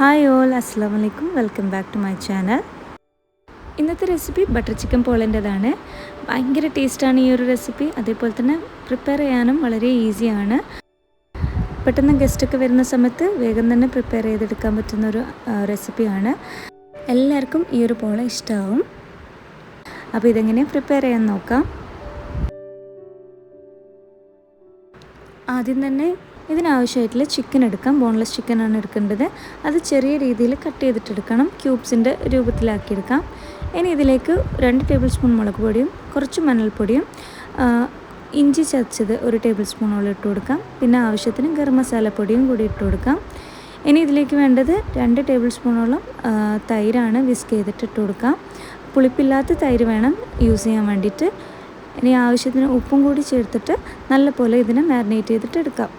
Hi all അസ്സാം വലൈക്കും welcome back to my channel ഇന്നത്തെ റെസിപ്പി ബട്ടർ ചിക്കൻ പോളന്റെതാണ്. ഭയങ്കര ടേസ്റ്റാണ് ഈ ഒരു റെസിപ്പി അതേപോലെ തന്നെ പ്രിപ്പയർ ചെയ്യാനും വളരെ ഈസിയാണ് പെട്ടെന്ന് ഗസ്റ്റൊക്കെ വരുന്ന സമയത്ത് വേഗം തന്നെ പ്രിപ്പയർ ചെയ്തെടുക്കാൻ പറ്റുന്ന ഒരു റെസിപ്പിയാണ് എല്ലാവർക്കും ഈ ഒരു പോള ഇഷ്ടമാവും അപ്പോൾ ഇതെങ്ങനെ പ്രിപ്പയർ ചെയ്യാൻ നോക്കാം. ആദ്യം തന്നെ ഇതിനാവശ്യമായിട്ടുള്ള ചിക്കൻ എടുക്കാം. ബോൺലെസ് ചിക്കനാണ് എടുക്കേണ്ടത്. അത് ചെറിയ രീതിയിൽ കട്ട് ചെയ്തിട്ടെടുക്കണം ക്യൂബ്സിന്റെ രൂപത്തിലാക്കിയെടുക്കാം. ഇനി ഇതിലേക്ക് രണ്ട് ടേബിൾ സ്പൂൺ മുളക് പൊടിയും കുറച്ച് മണൽപ്പൊടിയും ഇഞ്ചി ചതച്ചത് ഒരു ടേബിൾ സ്പൂണോളം ഇട്ട് കൊടുക്കാം. പിന്നെ ആവശ്യത്തിന് ഗരം മസാലപ്പൊടിയും കൂടി ഇട്ട് കൊടുക്കാം. ഇനി ഇതിലേക്ക് വേണ്ടത് രണ്ട് ടേബിൾ സ്പൂണോളം തൈരാണ് വിസ്ക് ചെയ്തിട്ട് ഇട്ട് കൊടുക്കാം. പുളിപ്പില്ലാത്ത തൈര് വേണം യൂസ് ചെയ്യാൻ വേണ്ടിയിട്ട്. ഇനി ആവശ്യത്തിന് ഉപ്പും കൂടി ചേർത്തിട്ട് നല്ലപോലെ ഇതിനെ മാരിനേറ്റ് ചെയ്തിട്ട് എടുക്കാം.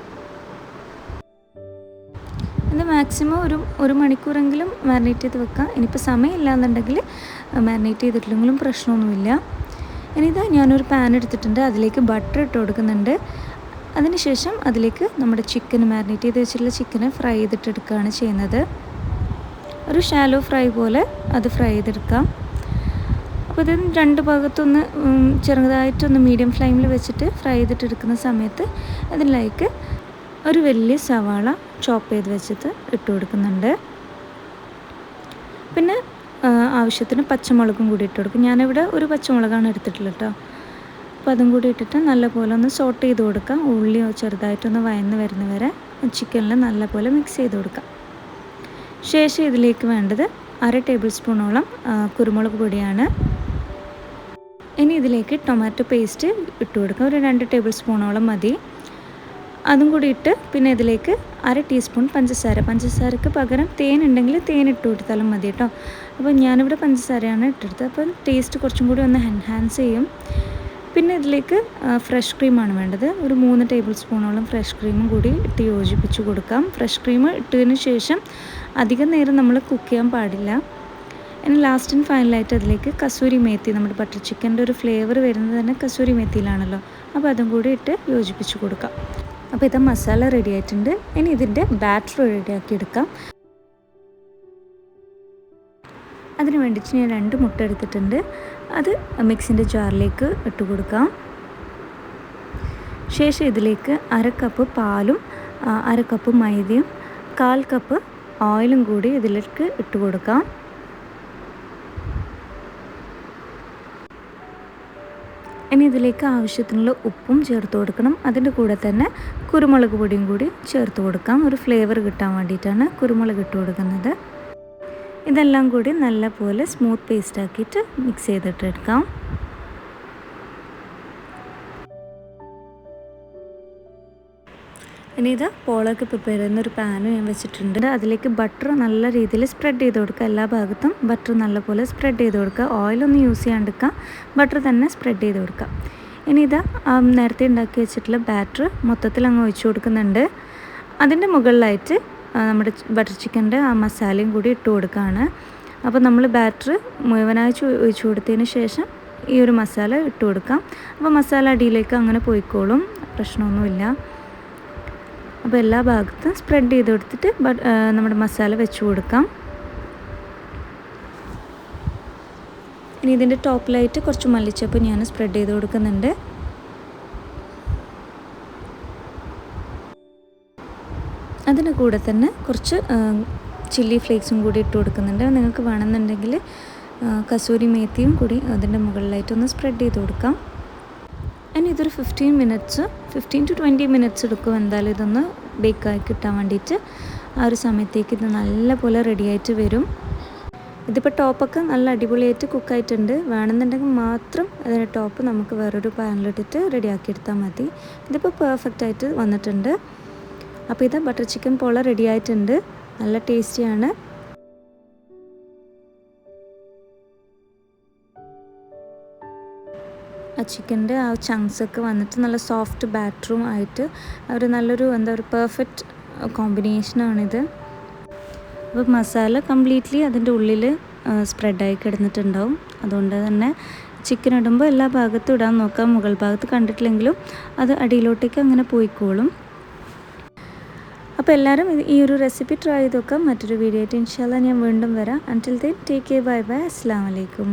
ഇത് മാക്സിമം ഒരു ഒരു മണിക്കൂറെങ്കിലും മാരിനേറ്റ് ചെയ്ത് വെക്കാം. ഇനിയിപ്പോൾ സമയമില്ല എന്നുണ്ടെങ്കിൽ മാരിനേറ്റ് ചെയ്തിട്ടില്ലെങ്കിലും പ്രശ്നമൊന്നുമില്ല. ഇനി ഇതാ ഞാനൊരു പാൻ എടുത്തിട്ടുണ്ട്. അതിലേക്ക് ബട്ടർ ഇട്ട് കൊടുക്കുന്നുണ്ട്. അതിനുശേഷം അതിലേക്ക് നമ്മുടെ ചിക്കൻ മാരിനേറ്റ് ചെയ്ത് വെച്ചിട്ടുള്ള ചിക്കനെ ഫ്രൈ ചെയ്തിട്ടെടുക്കുകയാണ് ചെയ്യുന്നത്. ഒരു ഷാലോ ഫ്രൈ പോലെ അത് ഫ്രൈ ചെയ്തെടുക്കാം. അപ്പോൾ ഇത് രണ്ട് ഭാഗത്തൊന്ന് ചെറുതായിട്ടൊന്ന് മീഡിയം ഫ്ലെയിമിൽ വെച്ചിട്ട് ഫ്രൈ ചെയ്തിട്ടെടുക്കുന്ന സമയത്ത് അതിലേക്ക് ഒരു വലിയ സവാള ചോപ്പ് ചെയ്ത് വെച്ചിട്ട് ഇട്ട് കൊടുക്കുന്നുണ്ട്. പിന്നെ ആവശ്യത്തിന് പച്ചമുളകും കൂടി ഇട്ട് കൊടുക്കും. ഞാനിവിടെ ഒരു പച്ചമുളകാണ് എടുത്തിട്ടുള്ളത് കേട്ടോ അപ്പോൾ അതും കൂടി ഇട്ടിട്ട് നല്ലപോലെ ഒന്ന് സോട്ട് ചെയ്ത് കൊടുക്കാം. ഉള്ളി ചെറുതായിട്ടൊന്ന് വയന്ന് വരുന്ന വരെ ചിക്കനിൽ നല്ലപോലെ മിക്സ് ചെയ്ത് കൊടുക്കാം. ശേഷം ഇതിലേക്ക് വേണ്ടത് അര ടേബിൾ സ്പൂണോളം കുരുമുളക് പൊടിയാണ്. ഇനി ഇതിലേക്ക് ടൊമാറ്റോ പേസ്റ്റ് ഇട്ട് കൊടുക്കാം. ഒരു രണ്ട് ടേബിൾ സ്പൂണോളം മതി. അതും കൂടി ഇട്ട് പിന്നെ ഇതിലേക്ക് അര ടീസ്പൂൺ പഞ്ചസാര. പഞ്ചസാരക്ക് പകരം തേൻ ഉണ്ടെങ്കിൽ തേൻ ഇട്ട് കൊടുത്താലും മതി കേട്ടോ. അപ്പോൾ ഞാനിവിടെ പഞ്ചസാരയാണ് ഇട്ടെടുത്തത് അപ്പോൾ ടേസ്റ്റ് കുറച്ചും കൂടി ഒന്ന് എൻഹാൻസ് ചെയ്യും. പിന്നെ ഇതിലേക്ക് ഫ്രഷ് ക്രീമാണ് വേണ്ടത്. ഒരു മൂന്ന് ടേബിൾ സ്പൂണോളം ഫ്രഷ് ക്രീമും കൂടി ഇട്ട് യോജിപ്പിച്ച് കൊടുക്കാം. ഫ്രഷ് ക്രീം ഇട്ടതിന് ശേഷം അധികം നേരം നമ്മൾ കുക്ക് ചെയ്യാൻ പാടില്ല. ഇനി ലാസ്റ്റ് ആൻഡ് ഫൈനലായിട്ട് അതിലേക്ക് കസൂരി മേത്തി നമ്മുടെ ബട്ടർ ചിക്കന്റെ ഒരു ഫ്ലേവർ വരുന്നത് തന്നെ കസൂരി മേത്തിയിലാണല്ലോ. അപ്പോൾ അതും കൂടി ഇട്ട് യോജിപ്പിച്ച് കൊടുക്കാം. അപ്പോൾ ഇത് മസാല റെഡി ആയിട്ടുണ്ട്. ഇനി ഇതിന്റെ ബാറ്റർ റെഡിയാക്കി എടുക്കാം. അതിന് വേണ്ടിയിട്ട് ഞാൻ രണ്ട് മുട്ട എടുത്തിട്ടുണ്ട്. അത് മിക്സിന്റെ ജാറിലേക്ക് ഇട്ട് കൊടുക്കാം. ശേഷം ഇതിലേക്ക് അര കപ്പ് പാലും അര കപ്പ് മൈദയും കാൽ കപ്പ് ഓയിലും കൂടി ഇതിലേക്ക് ഇട്ട് കൊടുക്കാം. ഇനി ഇതിലേക്ക് ആവശ്യത്തിനുള്ള ഉപ്പും ചേർത്ത് കൊടുക്കണം. അതിന്റെ കൂടെ തന്നെ കുരുമുളക് പൊടിയും കൂടി ചേർത്ത് കൊടുക്കാം. ഒരു ഫ്ലേവർ കിട്ടാൻ വേണ്ടിയിട്ടാണ് കുരുമുളക് ഇട്ട് കൊടുക്കുന്നത്. ഇതെല്ലാം കൂടി നല്ല പോലെ സ്മൂത്ത് പേസ്റ്റ് ആക്കിയിട്ട് മിക്സ് ചെയ്തിട്ട് ഇനി ഇത് പോളൊക്കെ പ്രിപ്പയർ ചെയ്യുന്ന ഒരു പാന് ഞാൻ വെച്ചിട്ടുണ്ട്. അതിലേക്ക് ബട്ടർ നല്ല രീതിയിൽ സ്പ്രെഡ് ചെയ്ത് കൊടുക്കുക. എല്ലാ ഭാഗത്തും ബട്ടർ നല്ലപോലെ സ്പ്രെഡ് ചെയ്ത് കൊടുക്കുക. ഓയിലൊന്നും യൂസ് ചെയ്യാണ്ടിരിക്കുക. ബട്ടർ തന്നെ സ്പ്രെഡ് ചെയ്ത് കൊടുക്കുക. ഇനി ഇത് നേരത്തെ ഉണ്ടാക്കി വെച്ചിട്ടുള്ള ബാറ്റർ മൊത്തത്തിൽ അങ്ങ് ഒഴിച്ചു കൊടുക്കുന്നുണ്ട്. അതിന്റെ മുകളിലായിട്ട് നമ്മുടെ ബട്ടർ ചിക്കന്റെ ആ മസാലയും കൂടി ഇട്ട് കൊടുക്കുകയാണ്. അപ്പോൾ നമ്മൾ ബാറ്റർ മുഴുവനായി ഒഴിച്ചു കൊടുത്തതിന് ശേഷം ഈ ഒരു മസാല ഇട്ട് കൊടുക്കാം. അപ്പോൾ മസാല അടിയിലേക്ക് അങ്ങനെ പോയിക്കോളും. പ്രശ്നമൊന്നുമില്ല. അപ്പോൾ എല്ലാ ഭാഗത്തും സ്പ്രെഡ് ചെയ്ത് കൊടുത്തിട്ട് നമ്മുടെ മസാല വെച്ച് കൊടുക്കാം. ഇനി ഇതിന്റെ ടോപ്പിലായിട്ട് കുറച്ച് മല്ലിച്ചപ്പ് ഞാൻ സ്പ്രെഡ് ചെയ്ത് കൊടുക്കുന്നുണ്ട്. അതിന് കൂടെ തന്നെ കുറച്ച് ചില്ലി ഫ്ലേക്സും കൂടി ഇട്ട് കൊടുക്കുന്നുണ്ട്. നിങ്ങൾക്ക് വേണമെന്നുണ്ടെങ്കിൽ കസൂരി മേത്തിയും കൂടി അതിന്റെ മുകളിലായിട്ടൊന്ന് സ്പ്രെഡ് ചെയ്ത് കൊടുക്കാം. ഇനി ഇതൊരു fifteen minutes fifteen to twenty minutes എടുക്കും എന്തായാലും ഇതൊന്ന് ബേക്കായി കിട്ടാൻ വേണ്ടിയിട്ട്. ആ ഒരു സമയത്തേക്ക് ഇത് നല്ലപോലെ റെഡിയായിട്ട് വരും. ഇതിപ്പോൾ ടോപ്പൊക്കെ നല്ല അടിപൊളിയായിട്ട് കുക്കായിട്ടുണ്ട് വേണമെന്നുണ്ടെങ്കിൽ മാത്രം അതിന്റെ ടോപ്പ് നമുക്ക് വേറൊരു പാനിലിട്ടിട്ട് റെഡിയാക്കി എടുത്താൽ മതി. ഇതിപ്പോൾ പെർഫെക്റ്റ് ആയിട്ട് വന്നിട്ടുണ്ട്. അപ്പോൾ ഇത് ബട്ടർ ചിക്കൻ പോള റെഡി ആയിട്ടുണ്ട്. നല്ല ടേസ്റ്റിയാണ് ആ ചിക്കന്റെ ആ ചങ്ക്സൊക്കെ വന്നിട്ട് നല്ല സോഫ്റ്റ് ബാറ്ററും ആയിട്ട് ഒരു നല്ലൊരു എന്താ ഒരു പെർഫെക്റ്റ് കോമ്പിനേഷനാണിത്. അപ്പോൾ മസാല കംപ്ലീറ്റ്ലി അതിന്റെ ഉള്ളിൽ സ്പ്രെഡായി കിടന്നിട്ടുണ്ടാവും. അതുകൊണ്ട് തന്നെ ചിക്കൻ ഇടുമ്പോൾ എല്ലാ ഭാഗത്തും ഇടാൻ നോക്കാം. മുകൾ ഭാഗത്ത് കണ്ടിട്ടില്ലെങ്കിലും അത് അടിയിലോട്ടേക്ക് അങ്ങനെ പോയിക്കോളും. അപ്പോൾ എല്ലാവരും ഈ ഒരു റെസിപ്പി ട്രൈ ചെയ്ത് നോക്കാം. മറ്റൊരു വീഡിയോ ആയിട്ട് ഇൻഷാല്ല ഞാൻ വീണ്ടും വരാം. Until then take care bye bye അസ്സാം വലൈക്കും